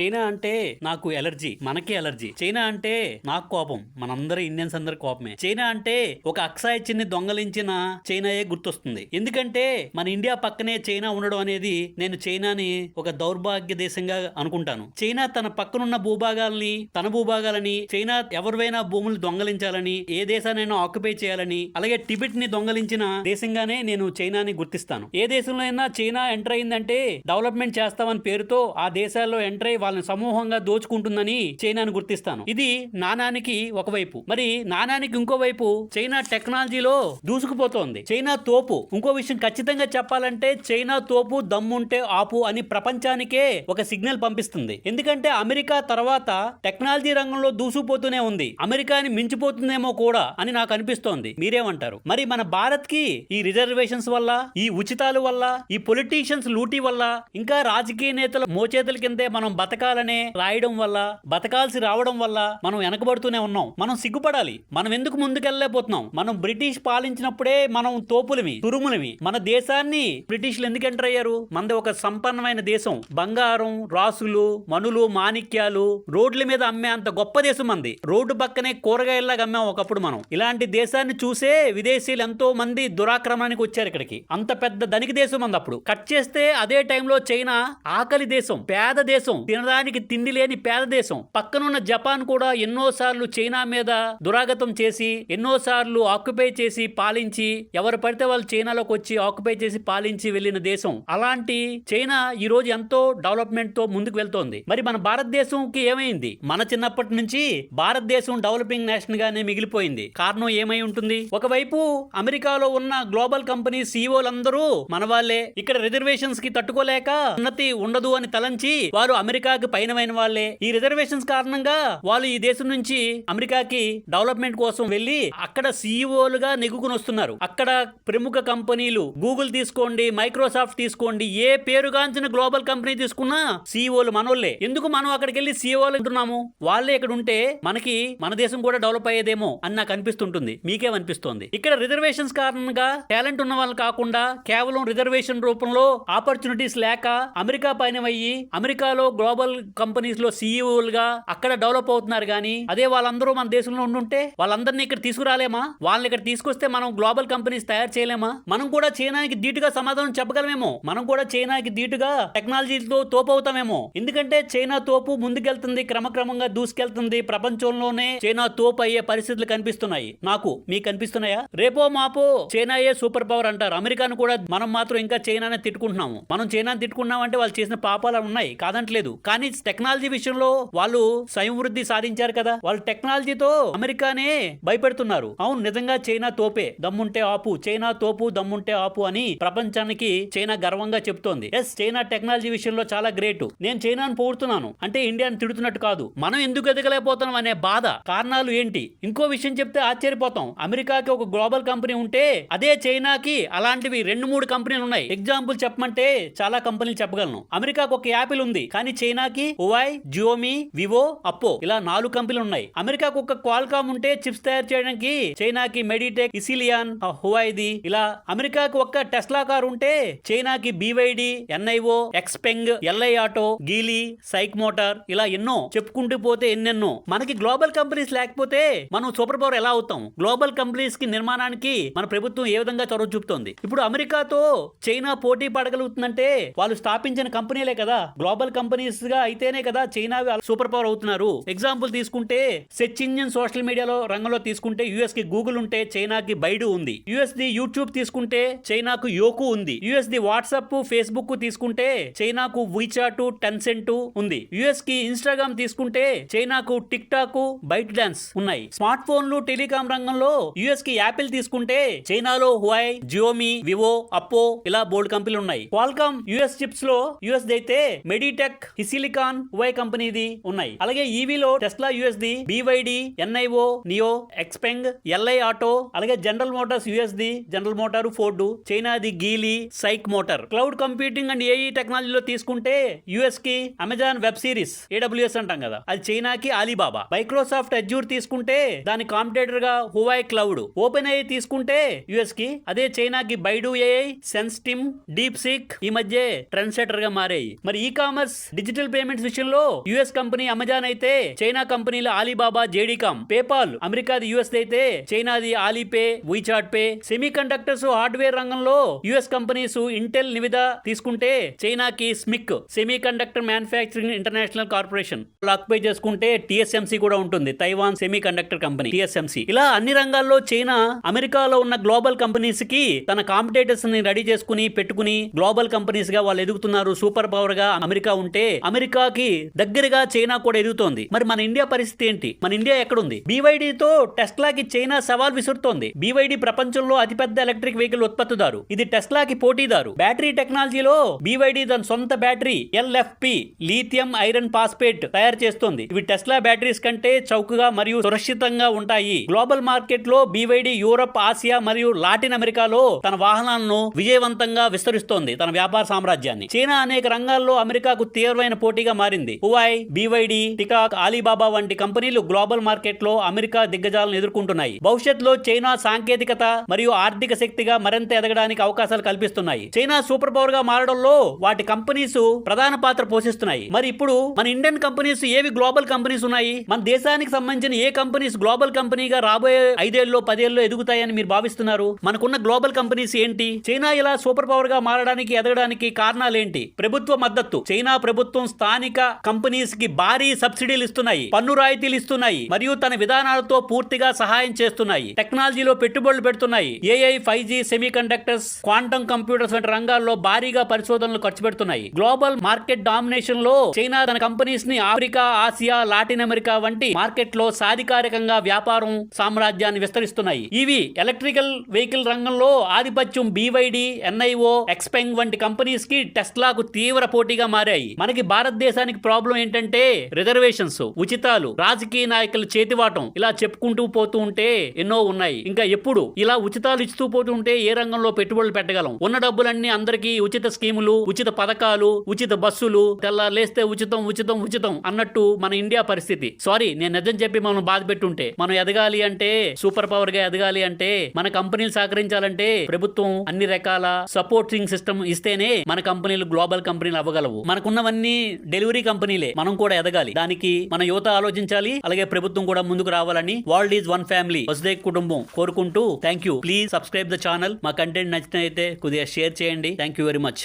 China అంటే నాకు allergy మనకి ఎలర్జీ. చైనా అంటే నాకు కోపం మనందరూ ఇండియన్స్ అందరి కోపమే. చైనా అంటే ఒక అక్సాయి చిన్ని దొంగలించిన చైనాయే గుర్తొస్తుంది. ఎందుకంటే మన ఇండియా పక్కనే చైనా ఉండడం అనేది నేను చైనాని ఒక దౌర్భాగ్య దేశంగా అనుకుంటాను. చైనా తన పక్కనున్న భూభాగాల్ని తన భూభాగాలని చైనా ఎవరివైనా భూములు దొంగలించాలని ఏ దేశానైనా ఆక్యుపై చేయాలని అలాగే టిబెట్ని దొంగలించిన దేశంగానే నేను చైనాని గుర్తిస్తాను. ఏ దేశంలో అయినా చైనా ఎంటర్ అయిందంటే డెవలప్మెంట్ చేస్తామని పేరుతో ఆ దేశాల్లో ఎంటర్ అయ్యి వాళ్ళని సమూహంగా దోచుకుంటుందని చైనాను గుర్తిస్తాను. ఇది నాణానికి ఒకవైపు. మరి నాణానికి ఇంకోవైపు చైనా టెక్నాలజీలో దూసుకుపోతోంది. చైనా తోపు. ఇంకో విషయం ఖచ్చితంగా చెప్పాలంటే చైనా తోపు దమ్ముంటే ఆపు అని ప్రపంచానికే ఒక సిగ్నల్ పంపిస్తుంది. ఎందుకంటే అమెరికా తర్వాత టెక్నాలజీ రంగంలో దూసుకుపోతూనే ఉంది. అమెరికాని మించిపోతుందేమో కూడా అని నాకు అనిపిస్తోంది. మీరేమంటారు? మరి మన భారత్కి ఈ రిజర్వేషన్స్ వల్ల ఈ ఉచితాల వల్ల ఈ పొలిటీషియన్స్ లూటీ వల్ల ఇంకా రాజకీయ నేతల మోచేతుల కిందే మనం బతక బతకాలనే రాయడం వల్ల బతకాల్సి రావడం వల్ల మనం వెనకబడుతూనే ఉన్నాం. మనం సిగ్గుపడాలి. మనం ఎందుకు ముందుకెళ్ళలేకపోతున్నాం? మనం బ్రిటిష్ పాలించినప్పుడే మనం తోపులమి తురుములమి మన దేశాన్ని బ్రిటిష్లు ఎందుకు ఎంటర్ అయ్యారు? మనది ఒక సంపన్నమైన దేశం. బంగారం రాసులు మనులు మాణిక్యాలు రోడ్ల మీద అమ్మే అంత గొప్ప దేశం మంది రోడ్డు పక్కనే కూరగాయల్లాగా అమ్మాం ఒకప్పుడు మనం. ఇలాంటి దేశాన్ని చూసే విదేశీయులు ఎంతో మంది దురాక్రమణానికి వచ్చారు ఇక్కడికి. అంత పెద్ద ధనిక దేశం మంది అప్పుడు. కట్ చేస్తే అదే టైంలో చైనా ఆకలి దేశం పేద దేశం తినడానికి తిండి లేని పేద దేశం. పక్కనున్న జపాన్ కూడా ఎన్నో సార్లు చైనా మీద దురాగతం చేసి ఎన్నో సార్లు ఆక్యుపై చేసి పాలించి ఎవరు పడితే వాళ్ళు చైనాలోకి వచ్చి ఆక్యుపై చేసి పాలించి వెళ్ళిన దేశం. అలాంటి చైనా ఈ రోజు ఎంతో డెవలప్మెంట్తో ముందుకు వెళ్తోంది. మరి మన భారతదేశంకి ఏమైంది? మన చిన్నప్పటి నుంచి భారతదేశం డెవలపింగ్ నేషన్ గానే మిగిలిపోయింది. కారణం ఏమై ఉంటుంది? ఒకవైపు అమెరికాలో ఉన్న గ్లోబల్ కంపెనీ సీఈఓలందరూ మన వాళ్ళే ఇక్కడ రిజర్వేషన్స్కి తట్టుకోలేక ఉన్నతి ఉండదు అని తలంచి వారు అమెరికా అమెరికాకి పైనమైన వాళ్ళే. ఈ రిజర్వేషన్స్ కారణంగా వాళ్ళు ఈ దేశం నుంచి అమెరికాకి డెవలప్మెంట్ కోసం వెళ్ళి అక్కడ సీఈఓలుగా నెగ్గుకుని వస్తున్నారు. అక్కడ ప్రముఖ కంపెనీలు గూగుల్ తీసుకోండి మైక్రోసాఫ్ట్ తీసుకోండి ఏ పేరుగాంచిన గ్లోబల్ కంపెనీ తీసుకున్నా సీఈఓలు మనోళ్ళే. ఎందుకు మనం అక్కడికి వెళ్ళి సీఈఓలు ఉంటున్నాము వాళ్ళే ఇక్కడ ఉంటే మనకి మన దేశం కూడా డెవలప్ అయ్యేదేమో అని నాకు అనిపిస్తుంటుంది. మీకేమనిపిస్తోంది? ఇక్కడ రిజర్వేషన్స్ కారణంగా టాలెంట్ ఉన్న వాళ్ళు కాకుండా కేవలం రిజర్వేషన్ రూపంలో ఆపర్చునిటీస్ లేక అమెరికా పైన అయ్యి అమెరికాలో గ్లోబల్ గ్లోబల్ కంపెనీస్లో సీఈఓలుగా అక్కడ డెవలప్ అవుతున్నారు కానీ అదే వాళ్ళందరూ మన దేశంలో ఉండుంటే వాళ్ళందరినీ ఇక్కడ తీసుకురాలేమా? వాళ్ళని ఇక్కడ తీసుకొస్తే మనం గ్లోబల్ కంపెనీస్ తయారు చేయలేమా? మనం కూడా చైనాకి ధీటుగా సమాధానం చెప్పగలమేమో? మనం కూడా చైనాకి ధీటుగా టెక్నాలజీతో తోపు అవుతామేమో ఎందుకంటే చైనా తోపు ముందుకెళ్తుంది క్రమక్రమంగా దూసుకెళ్తుంది. ప్రపంచంలోనే చైనా తోపు అయ్యే పరిస్థితులు కనిపిస్తున్నాయి. నాకు మీకు కనిపిస్తున్నాయా రేపో మాపో చైనాయే సూపర్ పవర్ అంటారు. అమెరికాను కూడా మనం మాత్రం ఇంకా చైనానే తిట్టుకుంటున్నాము. మనం చైనాని తిట్టుకున్నాం అంటే వాళ్ళు చేసిన పాపాలు ఉన్నాయి. కాదంటలేదు. కానీ టెక్నాలజీ విషయంలో వాళ్ళు స్వయంవృద్ధి సాధించారు కదా. వాళ్ళు టెక్నాలజీతో అమెరికానే భయపెడుతున్నారు. అవును నిజంగా చైనా తోపే. దమ్ముంటే ఆపు. చైనా తోపు దమ్ముంటే ఆపు అని ప్రపంచానికి చైనా గర్వంగా చెప్తోంది. ఎస్ చైనా టెక్నాలజీ విషయంలో చాలా గ్రేట్. నేను చైనాను పోడుతున్నాను అంటే ఇండియాని తిడుతున్నట్టు కాదు. మనం ఎందుకు ఎదగలేకపోతున్నాం అనే బాధ. కారణాలు ఏంటి? ఇంకో విషయం చెప్తే ఆశ్చర్యపోతాం. అమెరికాకి ఒక గ్లోబల్ కంపెనీ ఉంటే అదే చైనాకి అలాంటివి రెండు మూడు కంపెనీలు ఉన్నాయి. ఎగ్జాంపుల్ చెప్పమంటే చాలా కంపెనీలు చెప్పగలను. అమెరికాకు ఒక యాపిల్ ఉంది. కానీ చైనా చైనాకి హువాయ్ జియోమి వివో అప్పో ఇలా నాలుగు కంపెనీలు ఉన్నాయి అమెరికాకు ఒక క్వాల్కామ్ ఉంటే చిప్స్ తయారు చేయడానికి చైనాకి మెడిటెక్ ఇసిలియాన్ హువాయిది ఇలా అమెరికాకు ఒక్క టెస్లా కార్ ఉంటే చైనాకి BYD NIO Xpeng Li Auto Geely SAIC motor ఇలా ఎన్నో చెప్పుకుంటూ పోతే ఎన్నెన్నో. మనకి గ్లోబల్ కంపెనీస్ లేకపోతే మనం సూపర్ పవర్ ఎలా అవుతాం? గ్లోబల్ కంపెనీస్కి నిర్మాణానికి మన ప్రభుత్వం ఏ విధంగా చొరవ చూపుతోంది? ఇప్పుడు అమెరికాతో చైనా పోటీ పడగలుగుతుందంటే వాళ్ళు స్థాపించిన కంపెనీలే కదా. గ్లోబల్ కంపెనీస్ గా అయితేనే కదా చైనా సూపర్ పవర్ అవుతున్నారు. ఎగ్జాంపుల్ తీసుకుంటే సెర్చ్ ఇంజిన్ సోషల్ మీడియాలో రంగంలో తీసుకుంటే యుఎస్కి గూగుల్ ఉంటే చైనాకి బైడు ఉంది. యుఎస్ ది యూట్యూబ్ తీసుకుంటే చైనాకు యోకు ఉంది. యుఎస్ ది వాట్సాప్ ఫేస్బుక్ తీసుకుంటే చైనాకు వీచాటు టెన్సెంట్ ఉంది. యుఎస్కి ఇన్స్టాగ్రామ్ తీసుకుంటే చైనాకు టిక్ టాక్ బైట్ డాన్స్ ఉన్నాయి. స్మార్ట్ ఫోన్లు టెలికాం రంగంలో యుఎస్కి యాపిల్ తీసుకుంటే చైనాలో హువాయ్ జియోమి వివో అప్పో ఇలా బోల్డ్ కంపెనీలు ఉన్నాయి. క్వాల్కామ్ యుఎస్ చిప్స్లో యుఎస్ అయితే మెడిటెక్ సిలికాన్ వై కంపెనీది ఉన్నాయి. అలాగే ఈవీలో Tesla US the BYD NIO Nio Xpeng Li Auto అలాగే జనరల్ మోటార్స్ యుఎస్ ది General Motor Ford చైనాది Geely SAIC motor. Cloud computing and AI టెక్నాలజీలో తీసుకుంటే యుఎస్కి అమెజాన్ వెబ్ సిరీస్ ఏడబ్ల్యూఎస్ అంటాం కదా. అది చైనాకి అలీబాబా. మైక్రోసాఫ్ట్ అజ్యూర్ తీసుకుంటే దాని కాంపిటేటర్గా హువాయ్ క్లౌడ్. ఓపెన్ ఏఐ తీసుకుంటే యుఎస్కి అదే చైనాకి Baidu AI SenseTime DeepSeek ఈ మధ్య ట్రెండ్ సెటర్గా మారాయి. మరి e commerce digital digital payments విషయంలో యుఎస్ కంపెనీ అమెజాన్ అయితే చైనా కంపెనీల ఆలీబాబా జేడీకామ్ పేపాల్ అమెరికాది యుఎస్ అయితే చైనాది Alipay WeChat Pay semiconductors hardware రంగంలో యుఎస్ కంపెనీస్ ఇంటెల్ నివిద తీసుకుంటే చైనాకి SMIC semiconductor manufacturing international corporation occupy చేసుకుంటే టిఎస్ఎంసి కూడా ఉంటుంది. Taiwan semiconductor company TSMC ఇలా అన్ని రంగాల్లో చైనా అమెరికాలో ఉన్న గ్లోబల్ కంపెనీస్కి తన కాంపిటేటర్స్ని రెడీ చేసుకుని పెట్టుకుని గ్లోబల్ కంపెనీస్గా వాళ్ళు ఎదుగుతున్నారు. సూపర్ పవర్గా అమెరికా ఉంటే అమెరికాకి దగ్గరగా చైనా కూడా ఎదుగుతోంది. మరి మన ఇండియా పరిస్థితి ఏంటి? మన ఇండియా ఎక్కడుంది? BYD తో టెస్లాకి చైనా సవాల్ విసురుతోంది. బీవైడి ప్రపంచంలో అతిపెద్ద ఎలక్ట్రిక్ వెహికల్ ఉత్పత్తిదారు. ఇది టెస్లాకి పోటీదారు. బ్యాటరీ టెక్నాలజీలో బీవైడి దాని సొంత battery LFP lithium iron phosphate తయారు చేస్తోంది. ఇవి టెస్లా బ్యాటరీస్ కంటే చౌకగా మరియు సురక్షితంగా ఉంటాయి. గ్లోబల్ మార్కెట్లో బీవైడి యూరప్ ఆసియా మరియు లాటిన్ అమెరికాలో తన వాహనాలను విజయవంతంగా విస్తరిస్తోంది తన వ్యాపార సామ్రాజ్యాన్ని. చైనా అనేక రంగాల్లో అమెరికాకు తీవ్రమైన పోటీగా మారింది. హువాయ్ బీవైడి టికాక్ ఆలీబాబా వంటి కంపెనీలు గ్లోబల్ మార్కెట్లో అమెరికా దిగ్గజాలను ఎదుర్కొంటున్నాయి. భవిష్యత్తులో చైనా సాంకేతికత మరియు ఆర్థిక శక్తిగా మరింత ఎదగడానికి అవకాశాలు కల్పిస్తున్నాయి. చైనా సూపర్ పవర్గా మారడంలో వాటి కంపెనీస్ ప్రధాన పాత్ర పోషిస్తున్నాయి. మరి ఇప్పుడు మన ఇండియన్ కంపెనీస్ ఏవి గ్లోబల్ కంపెనీస్ ఉన్నాయి? మన దేశానికి సంబంధించిన ఏ కంపెనీస్ గ్లోబల్ కంపెనీగా రాబోయే ఐదేళ్ళలో పదేళ్ళు ఎదుగుతాయని మీరు భావిస్తున్నారు? మనకున్న గ్లోబల్ కంపెనీస్ ఏంటి? చైనా ఇలా సూపర్ పవర్గా మారడానికి ఎదగడానికి కారణాలు ఏంటి ప్రభుత్వ మద్దతు. చైనా ప్రభుత్వం స్థానిక కంపెనీస్కి భారీ సబ్సిడీలు ఇస్తున్నాయి పన్ను రాయితీలు ఇస్తున్నాయి మరియు తన విధానాలతో పూర్తిగా సహాయం చేస్తున్నాయి. టెక్నాలజీలో పెట్టుబడులు పెడుతున్నాయి. AI five G semiconductors quantum computers వంటి రంగాల్లో భారీగా పరిశోధనలు ఖర్చు పెడుతున్నాయి. గ్లోబల్ మార్కెట్ డామినేషన్లో చైనా తన కంపెనీస్ని ఆఫ్రికా ఆసియా లాటిన్ అమెరికా వంటి మార్కెట్లో సాధికారికంగా వ్యాపారం సామ్రాజ్యాన్ని విస్తరిస్తున్నాయి. ఇవి ఎలక్ట్రికల్ వెహికల్ రంగంలో ఆధిపత్యం బీవైడి ఎన్ఐఓ ఎక్స్పెంగ్ వంటి కంపెనీస్కి టెస్లాకు తీవ్ర పోటీగా మారాయి. మనకి భారతదేశానికి ప్రాబ్లం ఏంటంటే రిజర్వేషన్స్ ఉచితాలు రాజకీయ నాయకుల చేతివాటం ఇలా చెప్పుకుంటూ పోతూ ఉంటే ఎన్నో ఉన్నాయి. ఇంకా ఎప్పుడు ఇలా ఉచితాలు ఇస్తూ పోతూ ఉంటే ఏ రంగంలో పెట్టుబడులు పెట్టగలం? ఉన్న డబ్బులన్నీ అందరికీ ఉచిత స్కీములు ఉచిత పథకాలు ఉచిత బస్సులు తెల్లారులేస్తే ఉచితం ఉచితం ఉచితం అన్నట్టు మన ఇండియా పరిస్థితి. సారీ నేను నిజం చెప్పి మనం బాధ పెట్టుంటే మనం ఎదగాలి అంటే సూపర్ పవర్గా ఎదగాలి అంటే మన కంపెనీలు సహకరించాలంటే ప్రభుత్వం అన్ని రకాల సపోర్టింగ్ సిస్టమ్ ఇస్తేనే మన కంపెనీలు గ్లోబల్ కంపెనీలు అవ్వగలవు. మనకున్నవన్నీ డెలివరీ కంపెనీలే. మనం కూడా ఎదగాలి. దానికి మన యువత ఆలోచించాలి. అలాగే ప్రభుత్వం కూడా ముందుకు రావాలని వరల్డ్ ఈజ్ వన్ ఫ్యామిలీ వసుదే కుటుంబం కోరుకుంటూ thank you please subscribe the channel మా కంటెంట్ నచ్చినైతే కొద్దిగా షేర్ చేయండి. Thank you very much